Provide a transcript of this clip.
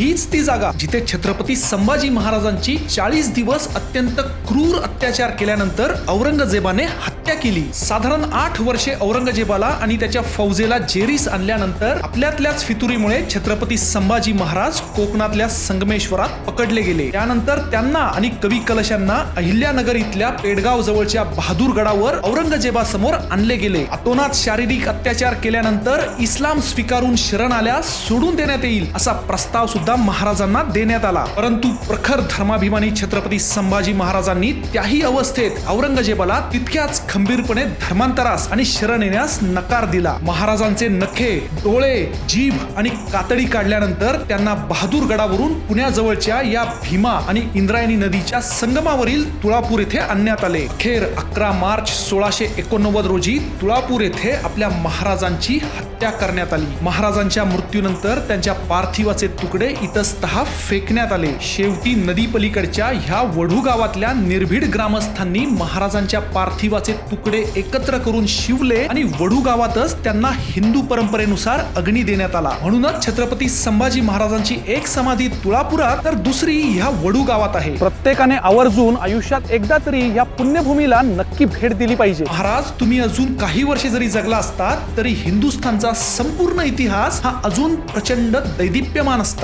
हीच ती जागा जिथे छत्रपती संभाजी महाराजांची चाळीस दिवस अत्यंत क्रूर अत्याचार केल्यानंतर औरंगजेबाने हत्या हत्या केली. साधारण आठ वर्षे औरंगजेबाला आणि त्याच्या फौजेला जेरीस आणल्यानंतर आपल्यातल्याच फितुरीमुळे छत्रपती संभाजी महाराज कोकणातल्या संगमेश्वरात पकडले गेले. त्यानंतर त्यांना आणि कवी कलशांना अहिल्यानगर इथल्या पेडगाव जवळच्या बहादूरगडावर औरंगजेबासमोर आणले गेले. अतोनात शारीरिक अत्याचार केल्यानंतर इस्लाम स्वीकारून शरण आल्यास सोडून देण्यात येईल असा प्रस्ताव सुद्धा महाराजांना देण्यात आला. परंतु प्रखर धर्माभिमानी छत्रपती संभाजी महाराजांनी त्याही अवस्थेत औरंगजेबाला तितक्याच खंबीरपणे धर्मांतरास आणि शरण येण्यास नकार दिला. महाराजांचे नखे डोळे जीभ आणि कातडी काढल्यानंतर त्यांना बहादूर गडावरून पुण्याजवळच्या या भीमा आणि इंद्रायणी नदीच्या संगमावरील तुळापूर येथे आणण्यात आले. अखेर अकरा मार्च सोळाशे एकोणनव्वद रोजी तुळापूर येथे आपल्या महाराजांची हत्या करण्यात आली. महाराजांच्या मृत्यूनंतर त्यांच्या पार्थिवाचे तुकडे इतस्त फेकण्यात आले. शेवटी नदी पलीकडच्या ह्या वढू गावातल्या निर्भीड ग्रामस्थांनी महाराजांच्या पार्थिवाचे तुकडे एकत्र करून शिवले आणि वढू गावातच त्यांना हिंदू परंपरेनुसार अग्नी देण्यात आला. म्हणूनच छत्रपती संभाजी महाराजांची एक समाधी तुळापुरात तर दुसरी ह्या वडू गावात आहे. प्रत्येकाने आवर्जून आयुष्यात एकदा तरी या पुण्यभूमीला नक्की भेट दिली पाहिजे. महाराज तुम्ही अजून काही वर्षे जरी जगला असतात तरी हिंदुस्थानचा संपूर्ण इतिहास हा अजून प्रचंड दैदिप्यमान असता.